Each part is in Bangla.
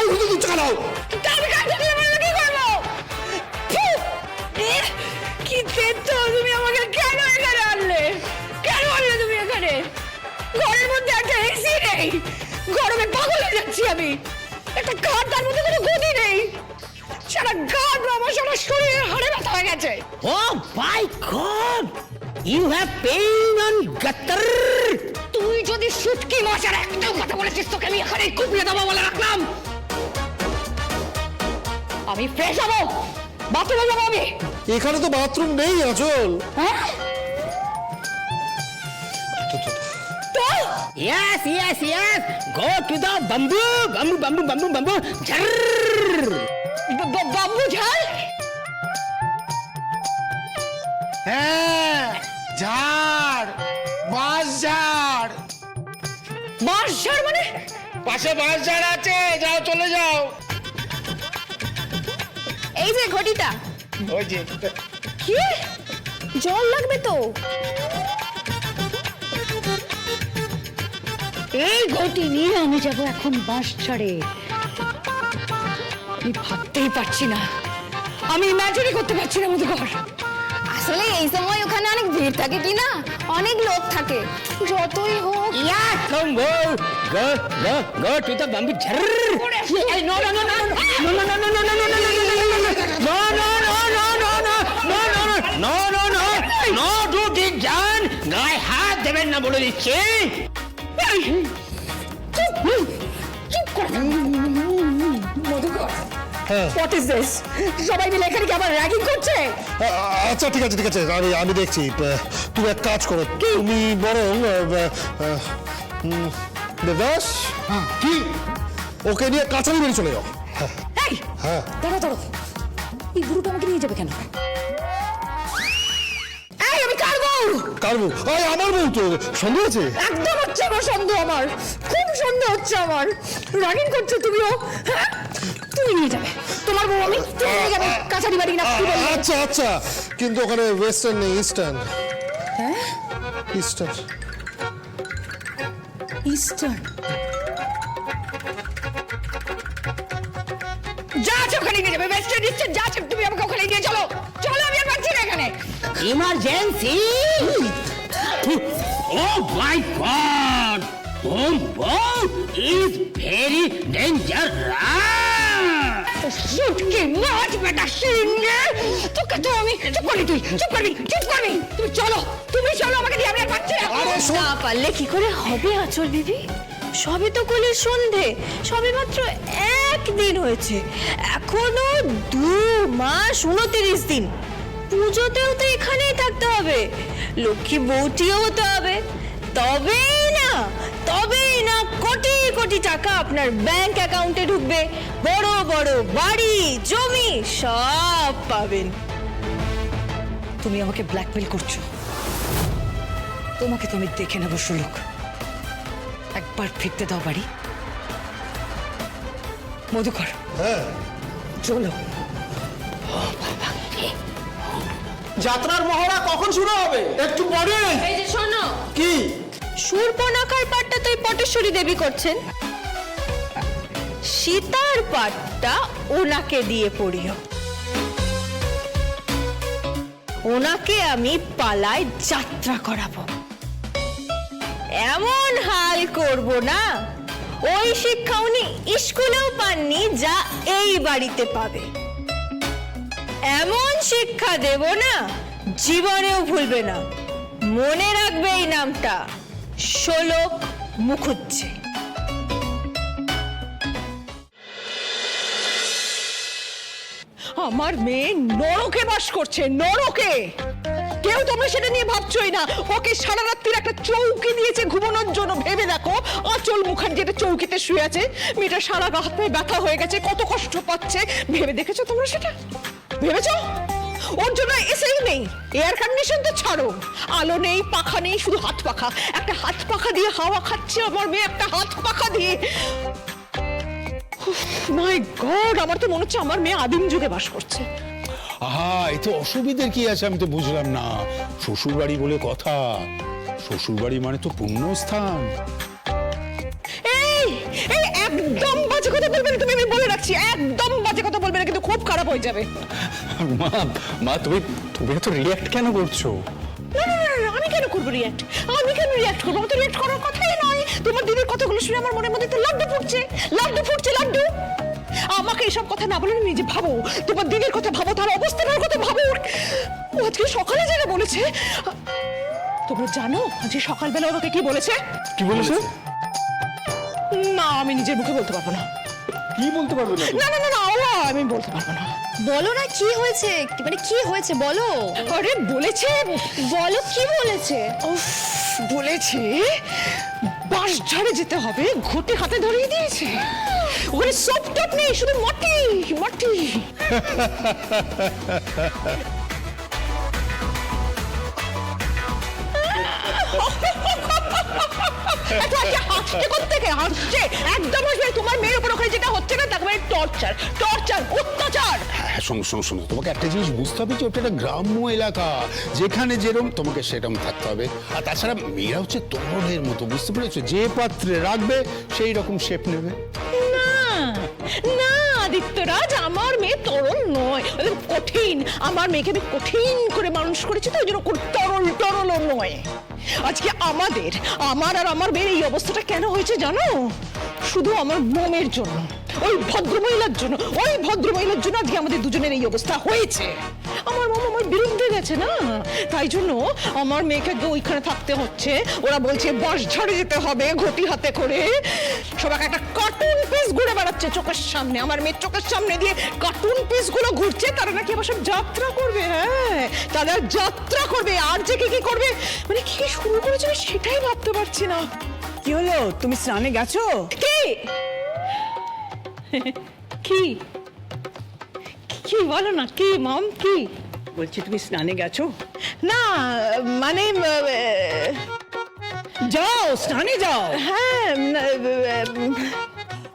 গাল ধুতে দিচ্ছ কেন? আমি কাজটা দিয়ে বললে? কি করব? এ, কি তেতো তুমি আমাকে কেন এখানে আনলে? কেন আনলে তুমি এখানে? ঘরের মধ্যে একটা এসি নেই। গরমে পাগল হয়ে যাচ্ছি আমি। একটা গান তার মধ্যে কোনো গতি নেই। সারা গান আমার সারা শরীরের হাড়ে ব্যথা হয়ে গেছে। Oh my God! You have pain on gutter! তুই যদি সুটকি মশার একটাও কথা বলেছিস তোকে আমি এখানে কুপিয়ে দেবো বলে রাখলাম। আমি ফ্রেশ হব। বাথরুমে যাব আমি। এখানে তো বাথরুম নেই আচল। হ্যাঁ? তো Yes, yes, yes! Go to the bamboo, bamboo, bamboo, bamboo, bamboo. Jarrr! ব- ব- ঝাল হ্যাঁ ঝাড় বাঁশ ঝাড়। বাঁশ ঝাড় মানে? পাশে বাঁশ ঝাড় আছে যাও চলে যাও। এই যে ঘটিটা। ওই যে কি? জল লাগবে তো। এই ঘটি নিয়ে আমি যাব এখন বাঁশ ছাড়ে। আমি ভাবতেই পারছি না। আমি ইমাজিনই করতে পারছি না মধুকর। আসলে এই সময় ওখানে অনেক ভিড় থাকে কি না? অনেক লোক থাকে যতই হোক! এই, no, no, no, no, no, no, no, do this, John. গায়ে হাত দেবেন না বলে দিচ্ছি চুপ চুপ করে। মধুকর হোয়াট ইজ দিস সবাই মিলে এখানে কি আবার র্যাগিং করছে? আচ্ছা ঠিক আছে ঠিক আছে। আমি আমি দেখছি। তুমি এক কাজ করো। তুমি বরং দেবাস কি? ওকে নিয়ে কাছারি বেরিয়ে চলে যাও। হ্যাঁ, এই হ্যাঁ। দাঁড়ো দাঁড়ো এই বুড়োটা আমাকে নিয়ে যাবে কেন? এই আমি কার বউ? কার বউ? আয় আমার বউ তো। সন্দেহ আছে? একদম হচ্ছে আমার সন্দেহ আমার। খুব সন্দেহ হচ্ছে আমার। রাগিং করছ তুমিও? হ্যাঁ? তুমি নিয়ে যাবে। তোমার বউ আমি নিয়ে যাবে। কাছারি বাড়ি না কি বলবে? আচ্ছা আচ্ছা। কিন্তু ওখানে ওয়েস্টার্ন নেই ইস্টার্ন হ্যাঁ? ইস্টার্ন ইস্টার্ন যা আছে ওখানে নিয়ে যাবে। ওয়েস্টার্ন ইস্টার্ন যা আছে তুমি আমাকে ওখানে নিয়ে চলো। চলো আমি আর পাচ্ছি না এখানে। Emergency oh my god home বউ ইজ ভেরি ডেঞ্জারাস সুটকি মাছ বেটা তোকে তো আমি চুপ করবি তুই চুপ করবি চুপ করবি। তুমি চলো তুমি চলো আমাকে দিয়ে আমি আর পাচ্ছি না আরে না পারলে কি করে হবে আচল দিদি? সবে তো কলের সন্ধে সবে মাত্র একদিন হয়েছে। এখনও দু মাস উনত্রিশ দিন। পুজোতেও তো এখানেই থাকতে হবে লক্ষ্মী বউটিও হতে হবে। তবেই না তবেই না কোটি কোটি টাকা আপনার ব্যাংক অ্যাকাউন্টে ঢুকবে। বড় বড় বাড়ি জমি সব পাবেন। তুমি আমাকে ব্ল্যাকমেল করছ। তোমাকে তো আমি দেখে নেব সুলুক। একবার ফিরতে দাও বাড়ি। মধুকর। হ্যাঁ। চলো। যাত্রার মহড়া কখন শুরু হবে? একটু পরে। এই যে শোনো। কি? সুরপনাখার পাঠটা তো পটেশ্বরী দেবী করছেন। সীতার পাঠটা ওনাকে দিয়ে পড়িও। ওনাকে আমি পালায় যাত্রা করাবো। এমন হাল করব না। ওই শিক্ষা উনি স্কুলেও পাননি, যা এই বাড়িতে পাবে। এমন শিক্ষা দেব না, জীবনেও ভুলবে না। মনে রাখবে এই নামটা। শোলক মুখুজ্জে আমার মেয়ে নরকে বাস করছে, নরকে। কেউ তোমরা সেটা নিয়ে ভাবছোই না। ওকে সারা রাত্রির একটা চৌকি দিয়েছে ঘুমানোর জন্য। ভেবে দেখো আঁচল মুখার্জি একটা চৌকিতে শুয়ে আছে। মেয়েটা সারা হাত ব্যথা হয়ে গেছে, কত কষ্ট পাচ্ছে। ভেবে দেখেছ তোমরা সেটা? ভেবেছো? ওর জন্য এসেই নেই। এয়ার কন্ডিশন তো ছাড়ো। আলো নেই পাখা নেই শুধু হাত পাখা। একটা হাত পাখা দিয়ে হাওয়া খাচ্ছে আমার মেয়ে একটা হাত পাখা দিয়ে। মাই গড আমার তো মনে হচ্ছে আমার মেয়ে আদিম যুগে বাস করছে। আহা এতে অসুবিধের কি আছে আমি তো বুঝলাম না। শ্বশুর বাড়ি বলে কথা। শ্বশুর বাড়ি মানে তো পুণ্যস্থান এই এই একদম বাজে কথা বলবে না তুমি আমি বলে রাখছি একদম বলবে না কিন্তু খুব খারাপ হয়ে যাবে। মা মা তুমি তুমি এত রিয়াক্ট কেন করছ? না না না, না, আমি কেন করব রিয়াক্ট আমি কেন রিয়াক্ট করব? আমার তো রিয়াক্ট করার কথাই নয়। তোমার দিদির কথাগুলো শুনে আমার মনের মধ্যে তো লাড্ডু ফুটছে। লাড্ডু ফুটছে লাড্ডু! আমাকে এসব কথা না বলে নিজে ভাবো। তোমার দিদির কথা ভাবো তার অবস্থাটার কথা ভাবো। ও আজকে সকালে যেটা বলেছে তোমরা জানো যে সকালবেলা ওকে কি বলেছে? কি বলেছে? না আমি নিজের মুখে বলতে পারব না। কি বলতে পারবে না না না না না ও আমি বলতে পারব না। বলো না কি হয়েছে? মানে কি হয়েছে বলো। আরে বলেছে? বলো কি বলেছে? উফ, বলেছে বাস ঝাড়ে যেতে হবে ঘুটি হাতে ধরিয়ে দিয়েছে। ওখানে সব টপ নেই শুধু মাটি মাটি। এত আজকে হাসছে কোত্থেকে? হাসছে একদম হাসবে তোমার মেয়ের উপর ওখানে যেটা হচ্ছে না তাকে টর্চার টর্চার অত্যাচার হ্যাঁ শোনো শোনো শোনো। তোমাকে একটা জিনিস বুঝতে হবে যে ওটা একটা গ্রাম্য এলাকা। যেখানে যেরকম তোমাকে সেরকম থাকতে হবে। আর তাছাড়া মেয়েরা হচ্ছে তোমাদের মতো, বুঝতে পেরেছ? যে পাত্রে রাখবে, সেই রকম শেপ নেবে। না না আদিত্যরাজ আমার মেয়ে তরল নয়। একদম কঠিন। আমার মেয়েকে আমি কঠিন করে মানুষ করেছি তো ওই জন্য তরল, তরলও নয়। আজকে আমাদের, আমার আর আমার মেয়ের এই অবস্থাটা কেন হয়েছে জানো? শুধু আমার মোমের জন্য, ওই ভদ্রমহিলার জন্য, ওই ভদ্রমহিলার জন্য আজকে আমাদের দুজনের এই অবস্থা হয়েছে। আমার মামা আমার বিরুদ্ধে গেছে না? তাই জন্য আমার মেয়েকে ওইখানে থাকতে হচ্ছে। ওরা বলছে বাস ঝাড়ে যেতে হবে ঘটি হাতে করে। সবাই একটা কার্টুন পিস ঘুরে বেড়াচ্ছে চোখের সামনে। আমার মেয়ের চোখের সামনে দিয়ে কার্টুন পিসগুলো ঘুরছে। তারা নাকি আবার সব যাত্রা করবে হ্যাঁ? তারা যাত্রা করবে। আর যে কি কি করবে? মানে কি কি শুরু করেছে সেটাই ভাবতে পারছি না। কি হলো? তুমি স্নানে গেছো? কি? কি? কি? বলো না কি মম কি? বলছি তুমি স্নানে গেছো? না মানে যাও স্নানে যাও। হ্যাঁ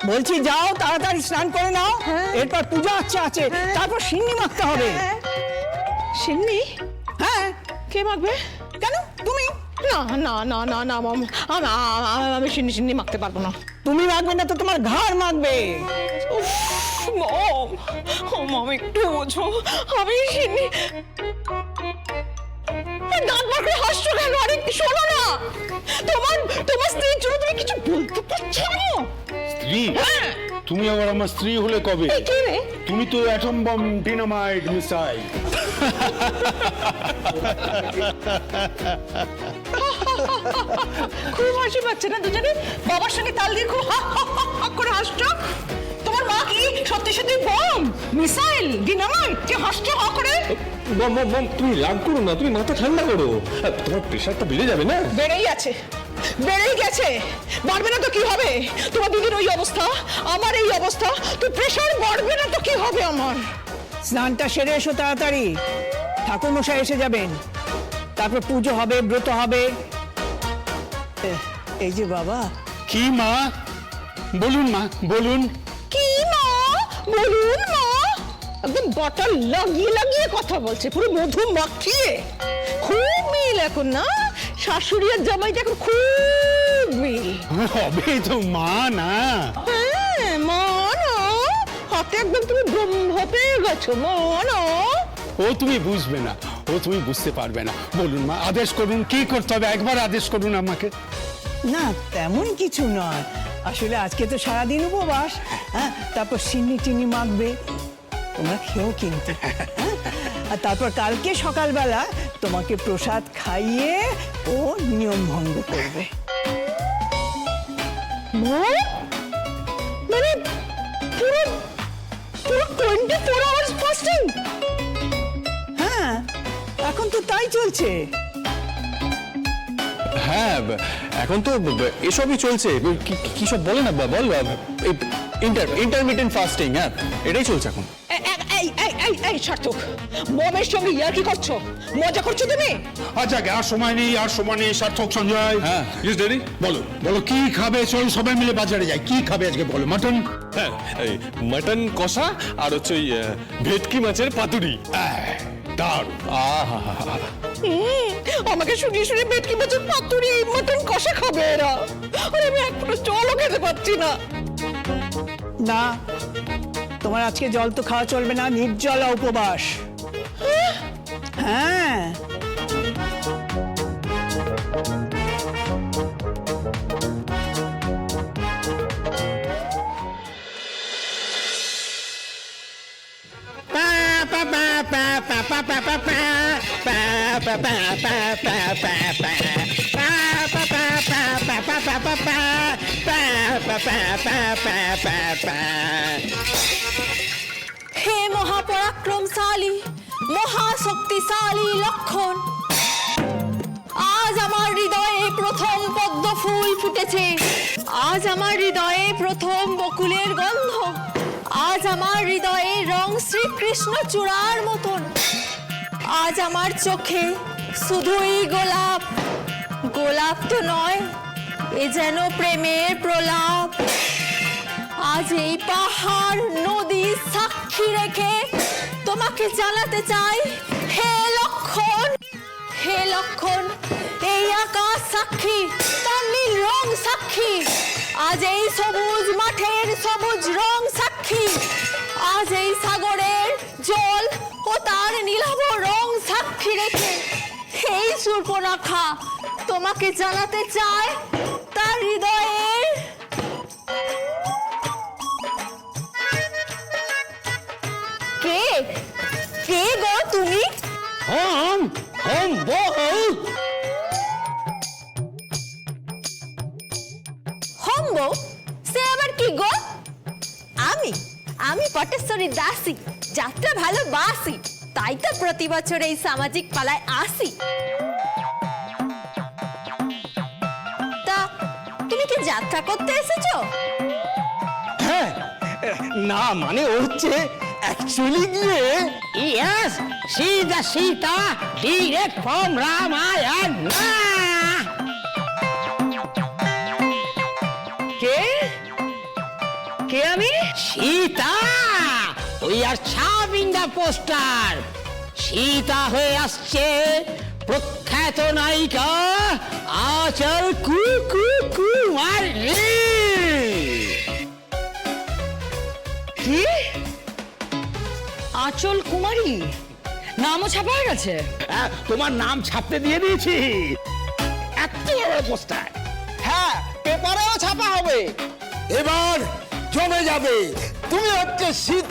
বলছি যাও তাড়াতাড়ি স্নান করে নাও। এরপর পূজা আচ্ছা আছে তারপর সিন্নি মাখতে হবে। সিন্নি? হ্যাঁ। কে মাখবে? কেন? তুমি? না না না না না মম আমি সিন্নি সিন্নি মাখতে পারব না। তুমি মাখবে না তো তোমার ঘর মাখবে। উফ, মম ও মম একটু বোঝো। আমি সিন্নি দাঁত বার করে হাসছো কেন? আরে শোনো না। তোমার তোমার স্ত্রীর জন্য তুমি কিছু বলতে পারছ না। স্ত্রী। তুমি আবার আমার স্ত্রী হলে কবে? তুমি তো অ্যাটম বম ডিনামাইট মিসাইল। খুব হাসি পাচ্ছে না দুজনে? বাবার সঙ্গে তাল দিয়ে খুব করে হাসছো? মা কি সত্যি সত্যি বম মিসাইল ডিনামাইট যে হাসছো হা করে? মম মম তুমি রাগ করো না তুমি মাথা ঠান্ডা করো। তোমার প্রেশারটা বেড়ে যাবে না? বেড়েই আছে বেড়েই গেছে। বাড়বে না তো কি হবে? তোমার দিদির ওই অবস্থা আমার এই অবস্থা তো প্রেশার বাড়বে না তো কি হবে আমার? স্নানটা সেরে এসো তাড়াতাড়ি। ঠাকুর মশাই এসে যাবেন। তারপর পুজো হবে ব্রত হবে। এ- এই যে বাবা। কি মা? বলুন মা বলুন। একদম বটল লাগিয়ে লাগিয়ে কথা বলছে পুরো মধু মাখিয়ে। খুব মিল এখন না? শাশুড়ি আর জামাইটা এখন খুব মিল। হবে তো মা না। হ্যাঁ মা না? হাতে একদম তুমি ব্রহ্ম পেয়ে গেছো মা ও তুমি বুঝবে না ও তুমি বুঝতে পারবে না। বলুন মা আদেশ করুন কি করতে হবে? একবার আদেশ করুন আমাকে। না তেমন কিছু নয়। আসলে আজকে তো সারাদিন উপবাস হ্যাঁ? তারপর সিন্নি টিনি মাখবে তোমরা খেয়েও কিন্তু। হ্যাঁ? আর তারপর কালকে সকালবেলা তোমাকে প্রসাদ খাইয়ে ও নিয়ম ভঙ্গ করবে। মানে পুরো পুরো টোয়েন্টি ফোর আওয়ার্স ফাস্টিং হ্যাঁ এখন তো তাই চলছে। হ্যাঁ এখন তো এসবই চলছে। কি- সব বলে না বা- বল ইন্টার ইন্টারমিডিয়েন্ট ফাস্টিং হ্যাঁ এটাই চলছে এখন। এই এই সার্থক মমের সঙ্গে ইয়ার কি করছ? মজা করছ তুমি? আচ্ছা আর সময় নেই আর সময় নেই সার্থক সঞ্জয়। হ্যাঁ। ইস ড্যাডি বলো। বলো কি খাবে? চল সবাই মিলে বাজারে যাই। কি খাবে আজকে বলো? মাটন হ্যাঁ এই মাটন কষা আর হচ্ছে ওই ভেটকি মাছের পাতুরি। দারুণ। আহা আমাকে শুনিয়ে শুনিয়ে ভেটকি মাছের পাতুরি মটন কষা খাবে এরা। আরে আমি এক ফুটো জলও খেতে পাচ্ছি না। না তোমার আজকে জল তো খাওয়া চলবে না নির্জলা উপবাস। হ্যাঁ। হে মহাপরাক্রমশালী, মহাশক্তিশালী লক্ষণ, আজ আমার হৃদয়ে প্রথম পদ্ম ফুল ফুটেছে। আজ আমার হৃদয়ে প্রথম বকুলের গন্ধ। আজ আমার হৃদয়ে রং শ্রীকৃষ্ণ চূড়ার মতন। আজ আমার চোখে শুধুই গোলাপ। গোলাপ তো নয় এ যেন প্রেমের প্রলাপ। আজ এই পাহাড় নদী সাক্ষী রেখে তোমাকে জানাতে চাই হে লক্ষণ হে লক্ষণ, এই আকাশ সাক্ষী, তার নীল রং সাক্ষী। আজ এই সবুজ মাঠের সবুজ রং সাক্ষী। আজ এই সাগরের জল ও তার নীলাভ রং সাক্ষী রেখে এই সূর্পনাখা তোমাকে জানাতে চায় তার হৃদয়ের কে? কে গো তুমি? হোম হোম বউ হম্ব সে আবার কি গো? আমি আমি পটেশ্বরী দাসী যাত্রা ভালোবাসি তাই তো প্রতি বছর এই সামাজিক পালায় আসি। তা তুমি কি যাত্রা করতে এসেছ? হ্যাঁ না মানে ও হচ্ছে অ্যাকচুয়ালি গিয়ে yes see the Sita direct from Ramayana কে? কে আমি? Sita. We are in the poster. Sita হয়ে আসছে। প্রখ্যাত নায়িকা আচল কু কু কুমারী কি? আচল কুমারী? নামও ছাপা হয়ে গেছে। হ্যাঁ, তোমার নাম ছাপতে দিয়ে দিয়েছি। এত বড় পোস্টার। হ্যাঁ পেপারেও ছাপা হবে। এবার জমে যাবে। তুমি হচ্ছে সীতা।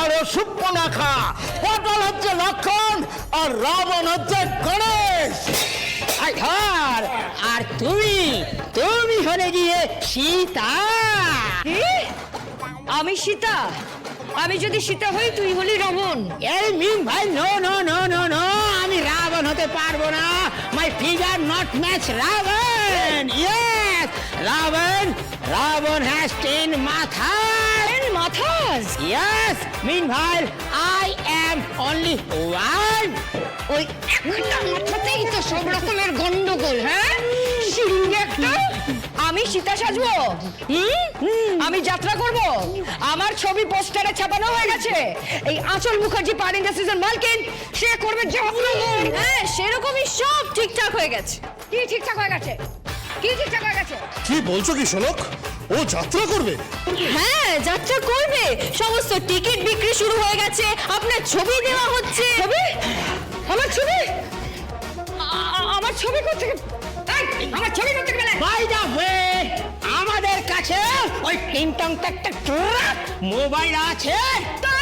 আর ও পটল হচ্ছে লক্ষণ আর রাবণ হচ্ছে গণেশ। ধর। আর তুমি তুমি হলে গিয়ে সীতা। আমি সীতা? আমি যদি সীতা হই তুই হলি রাবণ। এই মিন ভাই no no no no no আমি রাবণ হতে পারব না। My figure not match Ravana. Yes Ravana Ravana has ten মাথা। ইয়েস মিন ভাই আই অ্যাম অনলি ওয়ান ওই একটা মাথাতেই তো সব রকমের গন্ডগোল হ্যাঁ? সিঙ্গে একটা আমি সীতা সাজবো? হুম? আমি যাত্রা করব? আমার ছবি পোস্টারে ছাপানো হয়ে গেছে। এই আঁচল মুখার্জি পার ইন্ডাস্ট্রিজের মালকিন সে করবে যাত্রা হ্যাঁ সেরকমই সব ঠিকঠাক হয়ে গেছে। কি ঠিকঠাক হয়ে গেছে? কি ঠিকঠাক হয়ে গেছে? কি বলছো কি শোনক ও যাত্রা করবে? হ্যাঁ যাত্রা করবে। সমস্ত টিকিট বিক্রি শুরু হয়ে গেছে। আপনার ছবি দেওয়া হচ্ছে। ছবি? আমার ছবি? আমার ছবি করতে আমার ছবি করতে গেলে বাই ওয়ে আমাদের কাছে ওই টিংটং একটা ট্রাক মোবাইল আছে। তো?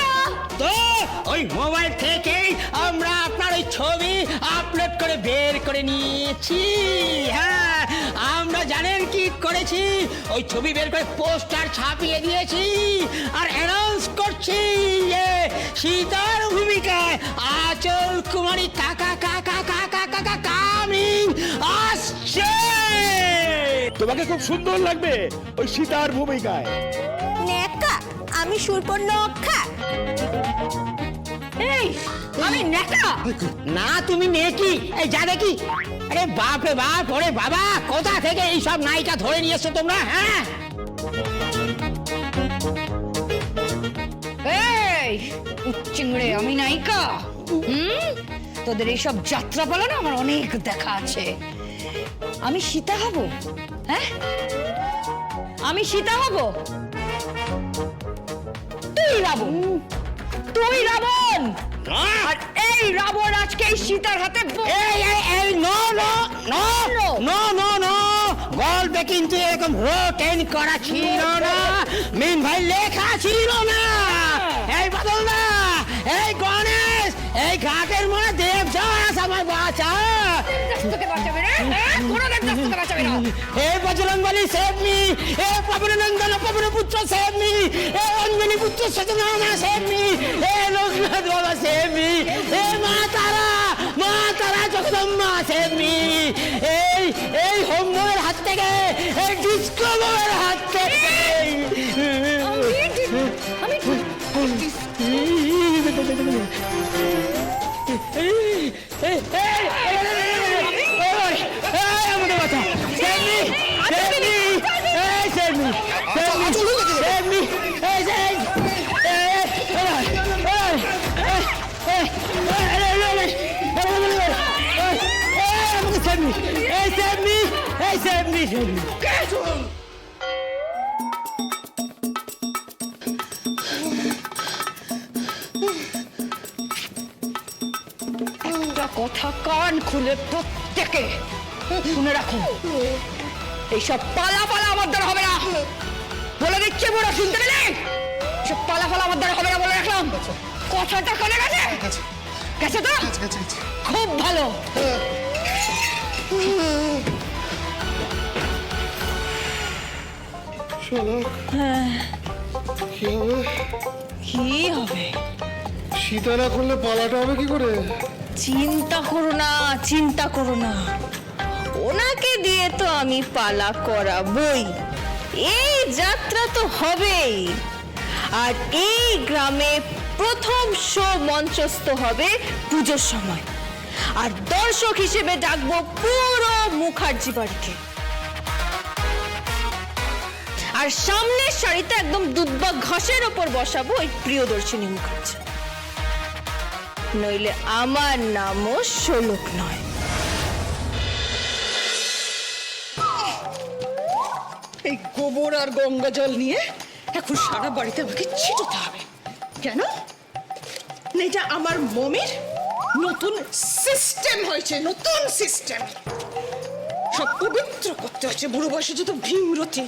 তো ওই মোবাইল থেকেই আমরা আপনার ওই ছবি আপলোড করে বের করে নিয়েছি। হ্যাঁ। আমরা জানেন কি করেছি? ওই ছবি বের করে পোস্টার ছাপিয়ে দিয়েছি আর অ্যানাউন্স করছি যে সীতার ভূমিকায় আচল কুমারী কাকা কাকা কাকা কাকা কামিং আসছে। তোমাকে খুব সুন্দর লাগবে ওই সীতার ভূমিকায়। নেকা আমি সুর্পর্ণখা এই আমি নেকা না তুমি নেকি। এই যা দেখি। আরে বাপ রে বাপ, ওরে বাবা, কোথা থেকে এই সব নায়িকা ধরে নিয়ে এসছো তোমরা হ্যাঁ? এই চিংড়ে আমি নায়িকা। হুম? তোদের এইসব যাত্রা পালা না আমার অনেক দেখা আছে। আমি সীতা হব হ্যাঁ? আমি সীতা হব। তুই রাবণ তুই রাবণ! আর এই রাবণ আজকে এই সীতার হাতে এই এই এই no no no no. No no গল্পে কিন্তু এরকম রোটেন করা ছিল না। মিন ভাই লেখা ছিল না। এই বদল না এই গণেশ এই ঘাটের মনে দেব দাস আমার বাঁচা বাঁচাবে না। হে বজরং বলি সেভ মি হে পবন নন্দন পবন পুত্র সেভ মি হে অঞ্জলি পুত্র হে মা তারা মা তারা জগদম্মা সেভ মি। Save একটা কথা কান খুলে প্রত্যেকে শুনে রাখো। এইসব পালা পালা আমার দ্বারা হবে না। বলে দিচ্ছে বুড়ো শুনতে পেলে? এসব পালা পালা আমার দ্বারা হবে না বলে রাখলাম। কথাটা কানে গেছে? গেছে। তো? খুব ভালো। কি হবে? সীতা না করলে পালাটা হবে কি করে? চিন্তা করো না চিন্তা করো না। ওনাকে দিয়ে তো আমি পালা করাবই। এই যাত্রা তো হবেই। আর এই গ্রামে প্রথম শো মঞ্চস্থ হবে পুজোর সময়। আর দর্শক হিসেবে ডাকবো পুরো মুখার্জি বাড়িকে আর সামনের সারিতে একদম দুধবা ঘাসের ওপর বসাবো ওই প্রিয়দর্শিনী মুখার্জি। নইলে আমার নামও শোলক নয়। এই গোবর আর গঙ্গা জল নিয়ে এখন সারা বাড়িতে আমাকে ছিটোতে হবে। কেন? না, এটা আমার মমির নতুন সিস্টেম হয়েছে নতুন সিস্টেম সব পবিত্র করতে হচ্ছে বুড়ো বয়সে যত ভীমরতি।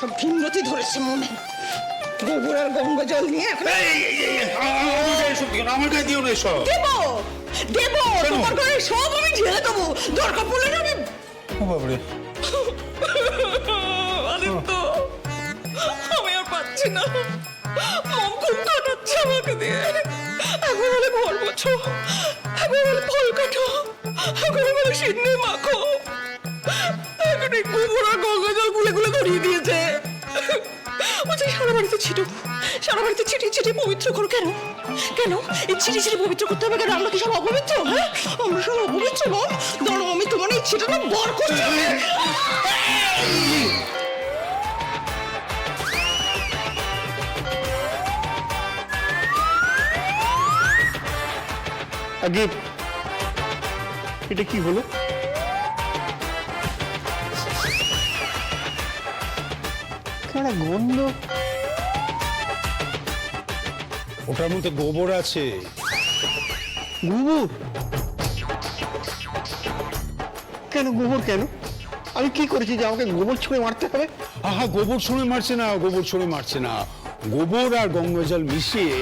সব ভীমরতি ধরেছে মনে। গোবর আর গঙ্গা জল নিয়ে এখন আমার গায়ে দিও না এসব। দেব দেব তোমার ঘরে সব আমি ঢেলে দেবো। দরকার পড়লে না আমি বাবরে আদিত্য আমি আর পাচ্ছি না। মন খুব কাটাচ্ছে আমাকে দিয়ে। এখন বলে ঘর মোছো। এখন বলে ফল কাটো। এখন বলে সিন্নি মাখো। এখন এই গোবর আর গঙ্গা জল গুলে গুলে ধরিয়ে দিয়েছে। বলছে সারা বাড়িতে সারা বাড়িতে পবিত্র কেন? কেন? এই পবিত্র করতে হবে কেন? আমরা কি সব অপবিত্র? হ্যাঁ? আমরা সব অপবিত্র দাঁড়ো আমি তোমার এই বর করছি। এটা কি হলো? কেনা গন্ধ। ওটার মধ্যে গোবর আছে। গোবর? কেন গোবর কেন? আমি কি করেছি যে আমাকে গোবর ছুঁড়ে মারতে হবে? আহা গোবর ছুঁড়ে মারছে না গোবর ছুঁড়ে মারছে না। গোবর আর গঙ্গা জল মিশিয়ে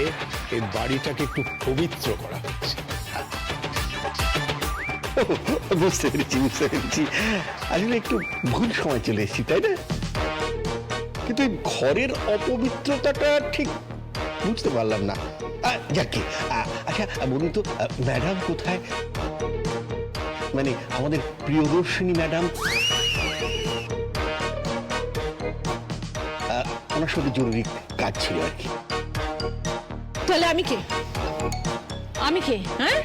এই বাড়িটাকে একটু পবিত্র করা হচ্ছে বুঝতে পেরেছি বুঝতে পেরেছি। আসলে একটু ভুল সময় চলে এসেছি তাই না? কিন্তু এই ঘরের অপবিত্রতাটা ঠিক বুঝতে পারলাম না। যাকে আচ্ছা বলুন তো ম্যাডাম কোথায়? মানে আমাদের প্রিয়দর্শিনী ম্যাডাম। ওনার সাথে জরুরি কাজ ছিল আর কি। তাহলে আমি কে? আমি কে হ্যাঁ?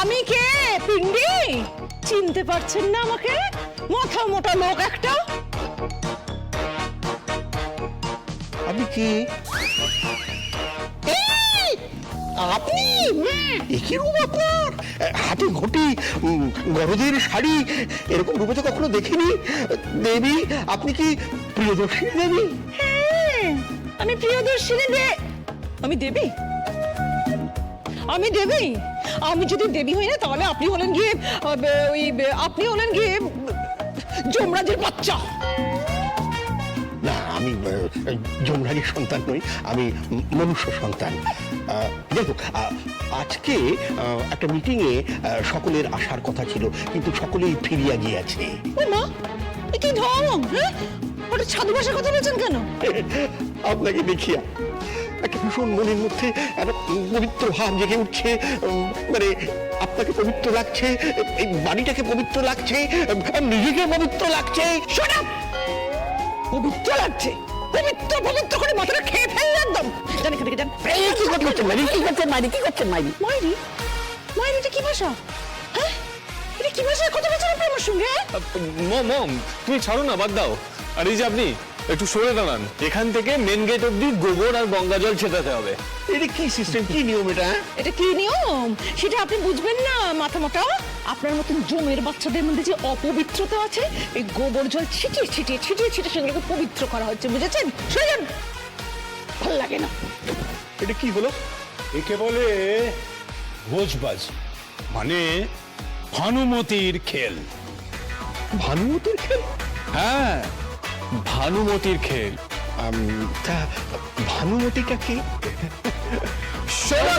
আমি কে পিন্ডি চিনতে পারছেন না আমাকে? মাথা মোটা লোক একটা। কি? আপনি? একই রূপ আপনার? হাতে ঘটি উম, গরদের শাড়ি এরকম রূপে তো কখনো দেখিনি। দেবী আপনি কি প্রিয়দর্শিনী দেবী? হ্যাঁ, আমি প্রিয়দর্শিনী দে আমি দেবী। আমি দেবী। আমি যদি দেবী হই না তাহলে আপনি হলেন গিয়ে ওই আপনি হলেন গিয়ে যমরাজের বাচ্চা। আমি যমরাজের সন্তান নই আমি মনুষ্য সন্তান। দেখো আজকে একটা মিটিংয়ে সকলের আসার কথা ছিল কিন্তু সকলেই ফিরিয়া গিয়াছে। ও মা কি ঢং হ্যাঁ? ওটা ভাষার কথা বলছেন কেন? আপনাকে দেখিয়া একটা ভীষণ মনের মধ্যে একটা পবিত্র ভাব জেগে উঠছে মানে আপনাকে পবিত্র লাগছে এই বাড়িটাকে পবিত্র লাগছে নিজেকে পবিত্র লাগছে। শোনা পবিত্র লাগছে। পবিত্র পবিত্র করে মাথাটা খেয়ে ফেললে একদম। জান এখান থেকে যান। কি করছে মারি কি করছে মারি কি করছে মারি মারি মারি এটা কি ভাষা? হ্যাঁ? এটা কি ভাষা কথা বলছেন আপনি আমার সঙ্গে? মম মম তুমি ছাড়ো না বাদ দাও। আর এই যে আপনি একটু সরে দাঁড়ান। এখান থেকে মেন গেট অব্দি গোবর আর গঙ্গা জল ছেটাতে হবে। এটা কি সিস্টেম কি নিয়ম এটা হ্যাঁ? এটা কি নিয়ম? সেটা আপনি বুঝবেন না মাথা মোটা। আপনার মতন জমের বাচ্চাদের মধ্যে যে অপবিত্রতা আছে এই গোবর জল ছিটিয়ে ছিটিয়ে ছিটিয়ে ছিটিয়ে সেগুলোকে পবিত্র করা হচ্ছে বুঝেছেন? সরে যান। ভালো লাগে না। এটা কি হলো? একে বলে ভোজবাজ মানে ভানুমতির খেল। ভানুমতির খেল? হ্যাঁ। ভানুমতির খেল। তা ভানুমতিটা কি? সোনা